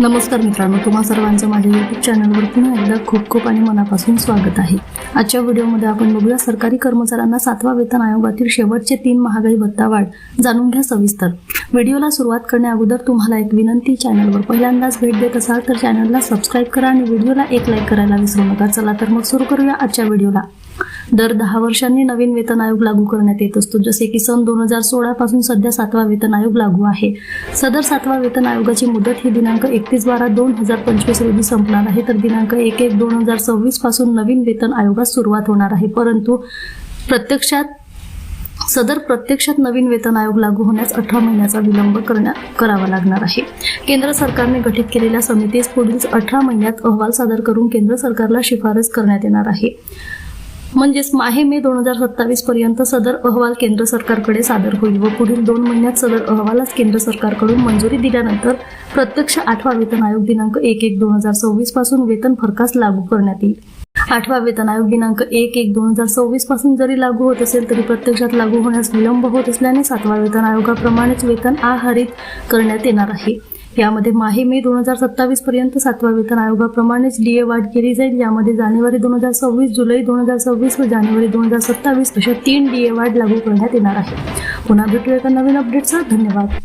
नमस्कार मित्रांनो तुम्हा सर्वांचं माझ्या यूट्यूब चॅनलवर पुन्हा एकदा खूप खूप आणि मनापासून स्वागत आहे. आजच्या व्हिडिओमध्ये आपण बघूया सरकारी कर्मचाऱ्यांना सातवा वेतन आयोगातील शेवटचे तीन महागाई भत्ता वाढ जाणून घ्या सविस्तर. व्हिडिओला सुरुवात करण्या अगोदर तुम्हाला एक विनंती चॅनलवर पहिल्यांदाच भेट देत असाल तर चॅनलला सबस्क्राईब करा आणि व्हिडिओला एक लाईक करायला विसरू नका. चला तर मग सुरू करूया आजच्या व्हिडिओला. दर दहा वर्षांनी नवीन वेतन आयोग लागू करण्यात येत असतो. जसे की सन दोन हजार सोळा पासून सध्या सातवा वेतन आयोग लागू आहे. सदर सातवा वेतन आयोगाची मुदत ही दिनांक एकतीस बारा दोन हजार पंचवीस रोजी संपणार आहे. तर दिनांक एक एक दोन हजार सव्वीसपासून नवीन वेतन आयोगास सुरुवात होणार आहे. परंतु प्रत्यक्षात सदर प्रत्यक्षात नवीन वेतन आयोग लागू होण्यास अठरा महिन्याचा विलंब करण्या करावा लागणार आहे. केंद्र सरकारने गठीत केलेल्या समितीस पुढील अठरा महिन्यात अहवाल सादर करून केंद्र सरकारला शिफारस करण्यात येणार आहे. म्हणजेच माहे मे दोन हजार सत्तावीस पर्यंत सदर अहवाल केंद्र सरकारकडे सादर होईल व पुढील दोन महिन्यात सदर अहवालास केंद्र सरकारकडून मंजुरी दिल्यानंतर प्रत्यक्ष आठवा वेतन आयोग दिनांक एक एक दोन हजार सव्वीसपासून वेतन फरकास लागू करण्यात येईल. आठवा वेतन आयोग दिनांक एक एक दोन हजार सव्वीसपासून जरी लागू होत असेल तरी प्रत्यक्षात लागू होण्यास विलंब होत असल्याने सातवा वेतन आयोगाप्रमाणेच वेतन आहारित करण्यात येणार आहे. यामध्ये माहे मे दोन हजार सत्तावीस पर्यंत सातवा वेतन आयोगाप्रमाणेच डीए वाढ केली जाईल. यामध्ये जानेवारी दोन हजार सव्वीस जुलै दोन हजार सव्वीस व जानेवारी दोन हजार सत्तावीस अशा तीन डीए वाढ लागू करण्यात येणार आहे. पुन्हा भेटूया एका नवीन अपडेटसह धन्यवाद.